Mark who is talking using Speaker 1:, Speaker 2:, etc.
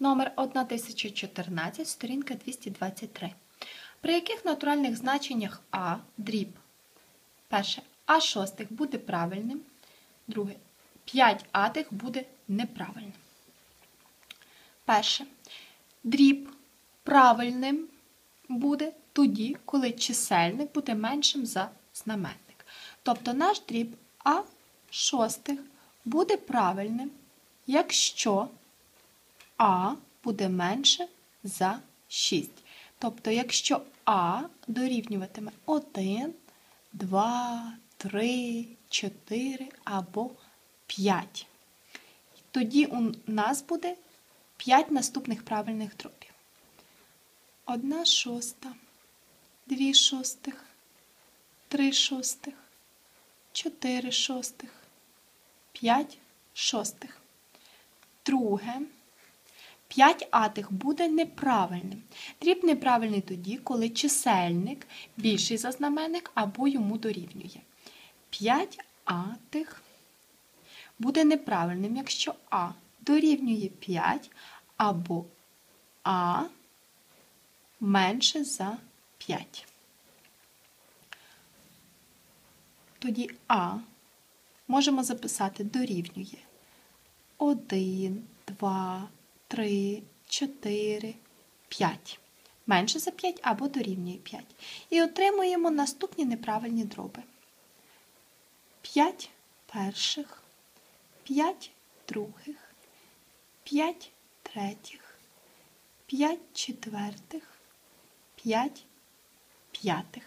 Speaker 1: номер 1014, сторінка 223. При яких натуральних значеннях А дріб перше А шостих буде правильним, друге 5 атих буде неправильним. Перше. Дріб правильним буде тоді, коли чисельник буде меншим за знаменник. Тобто наш дріб А шостих буде правильним, якщо А буде менше за 6. Тобто, якщо А дорівнюватиме 1, 2, 3, 4 або 5. Тоді у нас буде 5 наступних правильних дробів. 1 шоста, 2 шостих, 3 шостих, 4 шостих, 5 шостих. Друге. 5 атих буде неправильним. Дріб неправильний тоді, коли чисельник більший за знаменник або йому дорівнює. 5 атих буде неправильним, якщо А дорівнює 5 або А менше за 5. Тоді А можемо записати дорівнює 1, 2, 3, 4, 5. Менше за 5 або дорівнює 5. І отримуємо наступні неправильні дроби. 5 перших, 5 других, 5 третіх, 5 четвертих, 5 п'ятих.